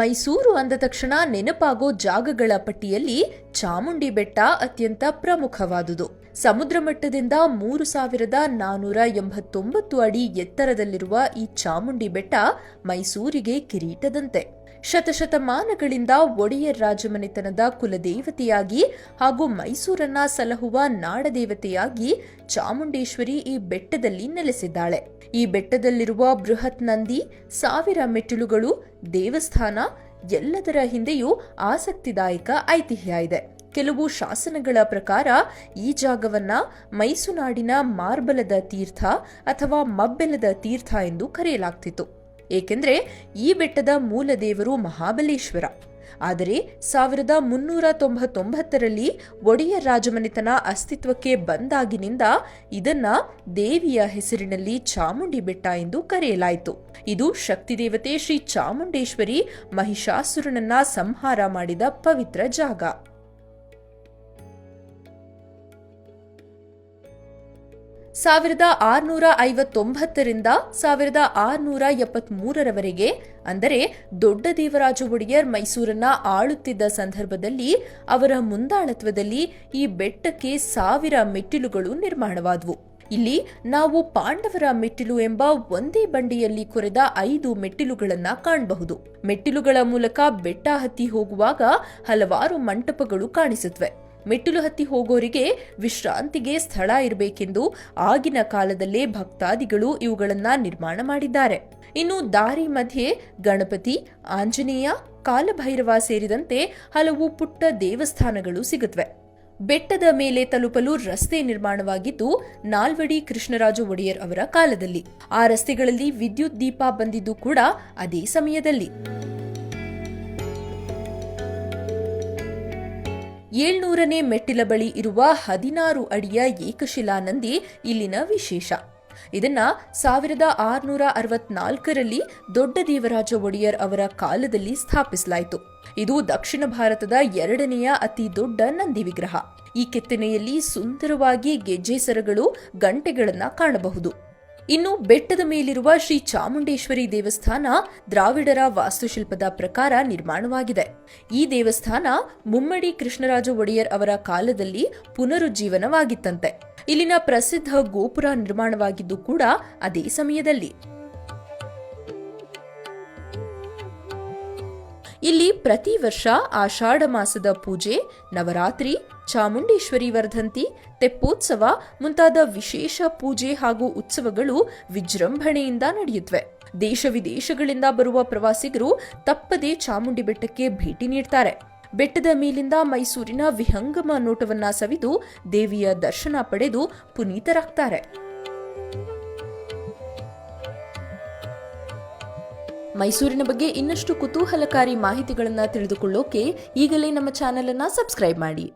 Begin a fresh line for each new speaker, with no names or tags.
ಮೈಸೂರು ಅಂದ ತಕ್ಷಣ ನೆನಪಾಗೋ ಜಾಗಗಳ ಪಟ್ಟಿಯಲ್ಲಿ ಚಾಮುಂಡಿ ಬೆಟ್ಟ ಅತ್ಯಂತ ಪ್ರಮುಖವಾದುದು. ಸಮುದ್ರ ಮಟ್ಟದಿಂದ ಮೂರು ಸಾವಿರದ ನಾನೂರ ಎಂಬತ್ತೊಂಬತ್ತು ಅಡಿ ಎತ್ತರದಲ್ಲಿರುವ ಈ ಚಾಮುಂಡಿ ಬೆಟ್ಟ ಮೈಸೂರಿಗೆ ಕಿರೀಟದಂತೆ. ಶತಶತಮಾನಗಳಿಂದ ಒಡೆಯರ್ ರಾಜಮನೆತನದ ಕುಲದೇವತೆಯಾಗಿ ಹಾಗೂ ಮೈಸೂರನ್ನ ಸಲಹುವ ನಾಡದೇವತೆಯಾಗಿ ಚಾಮುಂಡೇಶ್ವರಿ ಈ ಬೆಟ್ಟದಲ್ಲಿ ನೆಲೆಸಿದ್ದಾಳೆ. ಈ ಬೆಟ್ಟದಲ್ಲಿರುವ ಬೃಹತ್ ನಂದಿ, ಸಾವಿರ ಮೆಟ್ಟಿಲುಗಳು, ದೇವಸ್ಥಾನ ಎಲ್ಲದರ ಹಿಂದೆಯೂ ಆಸಕ್ತಿದಾಯಕ ಐತಿಹ್ಯ ಇದೆ. ಕೆಲವು ಶಾಸನಗಳ ಪ್ರಕಾರ ಈ ಜಾಗವನ್ನ ಮೈಸುನಾಡಿನ ಮಾರ್ಬಲದ ತೀರ್ಥ ಅಥವಾ ಮಬ್ಬೆಲದ ತೀರ್ಥ ಎಂದು ಕರೆಯಲಾಗ್ತಿತ್ತು. ಏಕೆಂದ್ರೆ ಈ ಬೆಟ್ಟದ ಮೂಲ ದೇವರು ಮಹಾಬಲೇಶ್ವರ. ಆದರೆ ಸಾವಿರದ ಮುನ್ನೂರ ತೊಂಬತ್ತೊಂಬತ್ತರಲ್ಲಿ ಒಡೆಯ ರಾಜಮನೆತನ ಅಸ್ತಿತ್ವಕ್ಕೆ ಬಂದಾಗಿನಿಂದ ಇದನ್ನ ದೇವಿಯ ಹೆಸರಿನಲ್ಲಿ ಚಾಮುಂಡಿ ಬೆಟ್ಟ ಎಂದು ಕರೆಯಲಾಯಿತು. ಇದು ಶಕ್ತಿ ದೇವತೆ ಶ್ರೀ ಚಾಮುಂಡೇಶ್ವರಿ ಮಹಿಷಾಸುರನನ್ನ ಸಂಹಾರ ಮಾಡಿದ ಪವಿತ್ರ ಜಾಗ. ಸಾವಿರದ ಆರುನೂರ ಐವತ್ತೊಂಬತ್ತರಿಂದ ಸಾವಿರದ ಆರುನೂರ ಎಪ್ಪತ್ಮೂರರವರೆಗೆ, ಅಂದರೆ ದೊಡ್ಡ ದೇವರಾಜ ಒಡೆಯರ್ ಮೈಸೂರನ್ನ ಆಳುತ್ತಿದ್ದ ಸಂದರ್ಭದಲ್ಲಿ ಅವರ ಮುಂದಾಳತ್ವದಲ್ಲಿ ಈ ಬೆಟ್ಟಕ್ಕೆ ಸಾವಿರ ಮೆಟ್ಟಿಲುಗಳು ನಿರ್ಮಾಣವಾದವು. ಇಲ್ಲಿ ನಾವು ಪಾಂಡವರ ಮೆಟ್ಟಿಲು ಎಂಬ ಒಂದೇ ಬಂಡೆಯಲ್ಲಿ ಕೊರೆದ ಐದು ಮೆಟ್ಟಿಲುಗಳನ್ನ ಕಾಣಬಹುದು. ಮೆಟ್ಟಿಲುಗಳ ಮೂಲಕ ಬೆಟ್ಟ ಹತ್ತಿ ಹೋಗುವಾಗ ಹಲವಾರು ಮಂಟಪಗಳು ಕಾಣಿಸುತ್ತವೆ. ಮೆಟ್ಟಿಲು ಹತ್ತಿ ಹೋಗೋರಿಗೆ ವಿಶ್ರಾಂತಿಗೆ ಸ್ಥಳ ಇರಬೇಕೆಂದು ಆಗಿನ ಕಾಲದಲ್ಲೇ ಭಕ್ತಾದಿಗಳು ಇವುಗಳನ್ನ ನಿರ್ಮಾಣ ಮಾಡಿದ್ದಾರೆ. ಇನ್ನು ದಾರಿ ಮಧ್ಯೆ ಗಣಪತಿ, ಆಂಜನೇಯ, ಕಾಲಭೈರವ ಸೇರಿದಂತೆ ಹಲವು ಪುಟ್ಟ ದೇವಸ್ಥಾನಗಳು ಸಿಗುತ್ತವೆ ಬೆಟ್ಟದ ಮೇಲೆ ತಲುಪಲು ರಸ್ತೆ ನಿರ್ಮಾಣವಾಗಿದ್ದು, ನಾಲ್ವಡಿ ಕೃಷ್ಣರಾಜ ಒಡೆಯರ್ ಅವರ ಕಾಲದಲ್ಲಿ. ಆ ರಸ್ತೆಗಳಲ್ಲಿ ವಿದ್ಯುತ್ ದೀಪ ಬಂದಿದ್ದು ಕೂಡ ಅದೇ ಸಮಯದಲ್ಲಿ. ಏಳ್ನೂರನೇ ಮೆಟ್ಟಿಲ ಬಳಿ ಇರುವ ಹದಿನಾರು ಅಡಿಯ ಏಕಶಿಲಾ ನಂದಿ ಇಲ್ಲಿನ ವಿಶೇಷ. ಇದನ್ನ ಸಾವಿರದ ಆರುನೂರ ಅರವತ್ನಾಲ್ಕರಲ್ಲಿ ದೊಡ್ಡ ದೇವರಾಜ ಒಡೆಯರ್ ಅವರ ಕಾಲದಲ್ಲಿ ಸ್ಥಾಪಿಸಲಾಯಿತು. ಇದು ದಕ್ಷಿಣ ಭಾರತದ ಎರಡನೆಯ ಅತಿ ದೊಡ್ಡ ನಂದಿ ವಿಗ್ರಹ. ಈ ಕೆತ್ತನೆಯಲ್ಲಿ ಸುಂದರವಾಗಿ ಗೆಜ್ಜೆಸರಗಳು ಗಂಟೆಗಳನ್ನ ಕಾಣಬಹುದು. ಇನ್ನು ಬೆಟ್ಟದ ಮೇಲಿರುವ ಶ್ರೀ ಚಾಮುಂಡೇಶ್ವರಿ ದೇವಸ್ಥಾನ ದ್ರಾವಿಡರ ವಾಸ್ತುಶಿಲ್ಪದ ಪ್ರಕಾರ ನಿರ್ಮಾಣವಾಗಿದೆ. ಈ ದೇವಸ್ಥಾನ ಮುಮ್ಮಡಿ ಕೃಷ್ಣರಾಜ ಒಡೆಯರ್ ಅವರ ಕಾಲದಲ್ಲಿ ಪುನರುಜ್ಜೀವನವಾಗಿತ್ತಂತೆ. ಇಲ್ಲಿನ ಪ್ರಸಿದ್ಧ ಗೋಪುರ ನಿರ್ಮಾಣವಾಗಿದ್ದು ಕೂಡ ಅದೇ ಸಮಯದಲ್ಲಿ. ಇಲ್ಲಿ ಪ್ರತಿ ವರ್ಷ ಆಷಾಢ ಮಾಸದ ಪೂಜೆ, ನವರಾತ್ರಿ, ಚಾಮುಂಡೇಶ್ವರಿ ವರ್ಧಂತಿ, ತೆಪ್ಪೋತ್ಸವ ಮುಂತಾದ ವಿಶೇಷ ಪೂಜೆ ಹಾಗೂ ಉತ್ಸವಗಳು ವಿಜೃಂಭಣೆಯಿಂದ ನಡೆಯುತ್ತವೆ. ದೇಶ ವಿದೇಶಗಳಿಂದ ಬರುವ ಪ್ರವಾಸಿಗರು ತಪ್ಪದೆ ಚಾಮುಂಡಿ ಬೆಟ್ಟಕ್ಕೆ ಭೇಟಿ ನೀಡ್ತಾರೆ. ಬೆಟ್ಟದ ಮೇಲಿಂದ ಮೈಸೂರಿನ ವಿಹಂಗಮ ನೋಟವನ್ನ ಸವಿದು ದೇವಿಯ ದರ್ಶನ ಪಡೆದು ಪುನೀತರಾಗ್ತಾರೆ. ಮೈಸೂರಿನ ಬಗ್ಗೆ ಇನ್ನಷ್ಟು ಕುತೂಹಲಕಾರಿ ಮಾಹಿತಿಗಳನ್ನು ತಿಳಿದುಕೊಳ್ಳೋಕೆ ಈಗಲೇ ನಮ್ಮ ಚಾನೆಲ್ ಅನ್ನ ಸಬ್ಸ್ಕ್ರೈಬ್ ಮಾಡಿ.